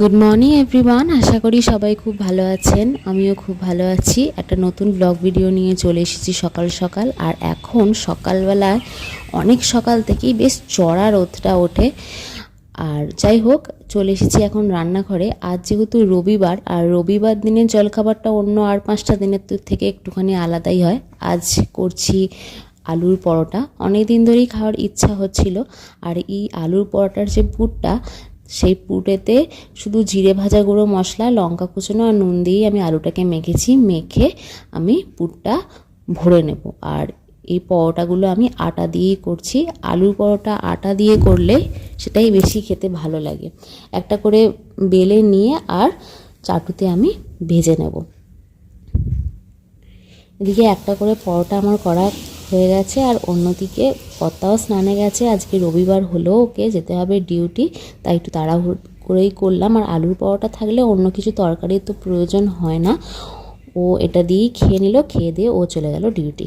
Good morning everyone আশা করি সবাই খুব ভালো আছেন। আমিও খুব ভালো আছি। একটা নতুন ব্লগ ভিডিও নিয়ে চলে এসেছি সকাল সকাল। আর এখন সকালবেলায় অনেক সকাল থেকেই বেশ চড়া রোদটা ওঠে। আর যাই হোক, চলে এসেছি এখন রান্নাঘরে। আজ যেহেতু রবিবার, আর রবিবার দিনের জলখাবারটা অন্য আর পাঁচটা দিনের থেকে একটুখানি আলাদাই হয়। আজ করছি আলুর পরোটা। অনেক দিন ধরেই খাওয়ার ইচ্ছা হচ্ছিল। আর এই আলুর পরোটার যে পুরটা সেই পুরেতে শুধু জিরে ভাজা গুঁড়ো মশলা, লঙ্কা কুচনো আর নুন দিয়েই আমি আলুটাকে মেখেছি। মেখে আমি পুরটা ভরে নেব। আর এই পরোটাগুলো আমি আটা দিয়েই করছি। আলুর পরোটা আটা দিয়ে করলে সেটাই বেশি খেতে ভালো লাগে। একটা করে বেলে নিয়ে আর চাটুতে আমি ভেজে নেব। এদিকে একটা করে পরোটা আমার করা হয়ে গেছে আর অন্যদিকে কর্তাও স্নানে গেছে। আজকে রবিবার হলেও ওকে যেতে হবে ডিউটি, তাই একটু তাড়াহুড়ো করেই করলাম। আর আলুর পরোটা থাকলে অন্য কিছু তরকারির তো প্রয়োজন হয় না। ও এটা দিয়েই খেয়ে নিল, খেয়ে দিয়ে ও চলে গেল ডিউটি।